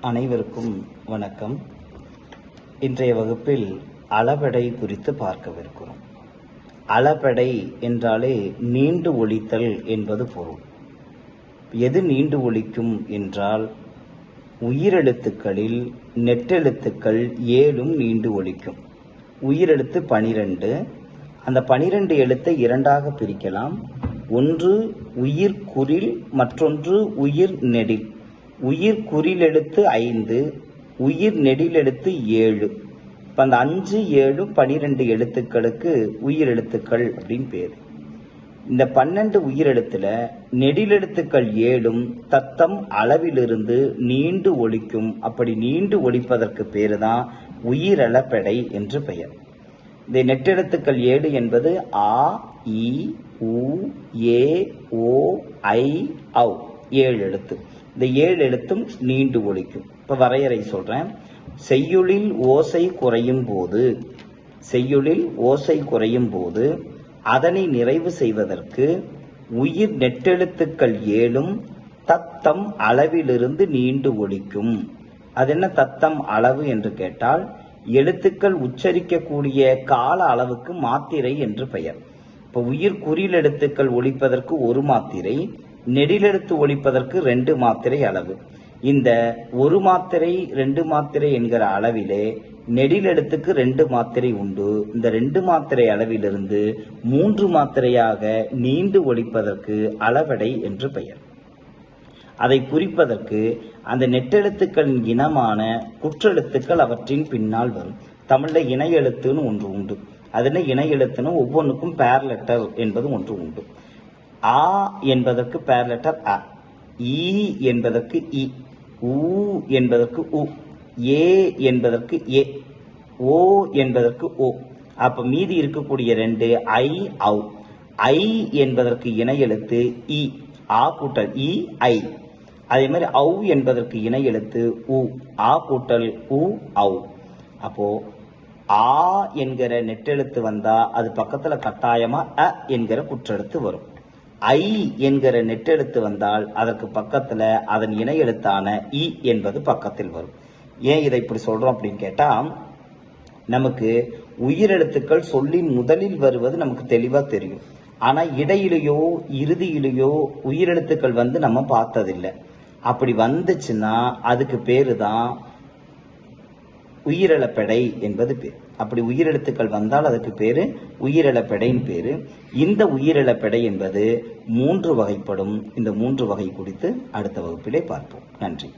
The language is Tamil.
அனைவருக்கும் வணக்கம். இன்றைய வகுப்பில் அளபெடை குறித்து பார்க்கவிருக்கிறோம். அளபெடை என்றாலே நீண்டு ஒழித்தல் என்பது பொருள். எது நீண்டு ஒழிக்கும் என்றால் உயிரெழுத்துக்களில் நெட்டெழுத்துக்கள் ஏழும் நீண்டு ஒழிக்கும். உயிரெழுத்து பனிரெண்டு. அந்த பனிரெண்டு எழுத்தை இரண்டாக பிரிக்கலாம். ஒன்று உயிர் குறில் மற்றொன்று உயிர் நெடில் உயிர் குறில் எழுத்து ஐந்து உயிர் நெடிலெழுத்து ஏழு. இப்போ அந்த அஞ்சு ஏழு பனிரெண்டு எழுத்துக்களுக்கு உயிர் எழுத்துக்கள் அப்படின்னு பேர். இந்த பன்னெண்டு உயிரெழுத்துல நெடிலெழுத்துக்கள் ஏழும் தத்தம் அளவிலிருந்து நீண்டு ஒழிக்கும் அப்படி நீண்டு ஒழிப்பதற்கு பேரு தான் உயிரளப்பெடை என்று பெயர். இந்த நெட்டெழுத்துக்கள் ஏழு என்பது ஆ இ உ ஏ ஓ ஐ ஔ. ஏழு எழுத்து. இந்த ஏழு எழுத்தும் நீண்டு ஒழிக்கும். இப்போ வரையறை சொல்கிறேன் செய்யுளில் ஓசை குறையும் போது செய்யுளில் ஓசை குறையும் போது அதனை நிறைவு செய்வதற்கு உயிர் நெட்டெழுத்துக்கள் ஏழும் தத்தம் அளவிலிருந்து நீண்டு ஒழிக்கும். அது என்ன தத்தம் அளவு என்று கேட்டால் எழுத்துக்கள் உச்சரிக்கக்கூடிய கால அளவுக்கு மாத்திரை என்று பெயர். இப்போ உயிர் குறியில் எழுத்துக்கள் ஒழிப்பதற்கு ஒரு மாத்திரை நெடிலெழுத்து ஒழிப்பதற்கு ரெண்டு மாத்திரை அளவு. இந்த ஒரு மாத்திரை ரெண்டு மாத்திரை என்கிற அளவிலே நெடிலெழுத்துக்கு ரெண்டு மாத்திரை உண்டு. இந்த ரெண்டு மாத்திரை அளவிலிருந்து மூன்று மாத்திரையாக நீண்டு ஒழிப்பதற்கு அளவடை என்று பெயர். அதை குறிப்பதற்கு அந்த நெட்டெழுத்துக்களின் இனமான குற்றெழுத்துக்கள் அவற்றின் பின்னால் வரும். தமிழில் இணையெழுத்துன்னு ஒன்று உண்டு. அதுல இணையெழுத்துன்னு ஒவ்வொன்றுக்கும் பேர் லெட்டர் என்பது ஒன்று உண்டு. ஆ என்பதற்கு பேர் லெட்டர் அ. ஈ என்பதற்கு இ. ஊ என்பதற்கு உ. ஏ என்பதற்கு ஏ. ஓ என்பதற்கு ஓ. அப்ப மீதி இருக்கக்கூடிய ரெண்டு ஐ ஔ. ஐ என்பதற்கு இணை எழுத்து இ. ஆ கூட்டல் இ ஐ. அதே மாதிரி ஔ என்பதற்கு இணை எழுத்து உ. ஆ கூட்டல் உ ஔ. அப்போ ஆ என்கிற நெட்டெழுத்து வந்தா அது பக்கத்துல கட்டாயமா அ என்கிற குற்றெழுத்து வரும். ஐ என்கிற நெட்டெழுத்து வந்தால் அதற்கு பக்கத்தில் அதன் இணை எழுத்தான இ என்பது பக்கத்தில் வரும். ஏன் இதை இப்படி சொல்கிறோம் அப்படின்னு கேட்டால் நமக்கு உயிரெழுத்துக்கள் சொல்லின் முதலில் வருவது நமக்கு தெளிவாக தெரியும். ஆனால் இடையிலேயோ இறுதியிலேயோ உயிரெழுத்துக்கள் வந்து நம்ம பார்த்ததில்லை. அப்படி வந்துச்சுன்னா அதுக்கு பேர் தான் உயிரிழப்பெடை என்பது பேர் அப்படி உயிரெழுத்துக்கள் வந்தால் அதுக்கு பேர் உயிரிழப்பெடைன்னு பேர். இந்த உயிரிழப்பெடை என்பது மூன்று வகைப்படும். இந்த மூன்று வகை குறித்து அடுத்த வகுப்பிலே பார்ப்போம். நன்றி.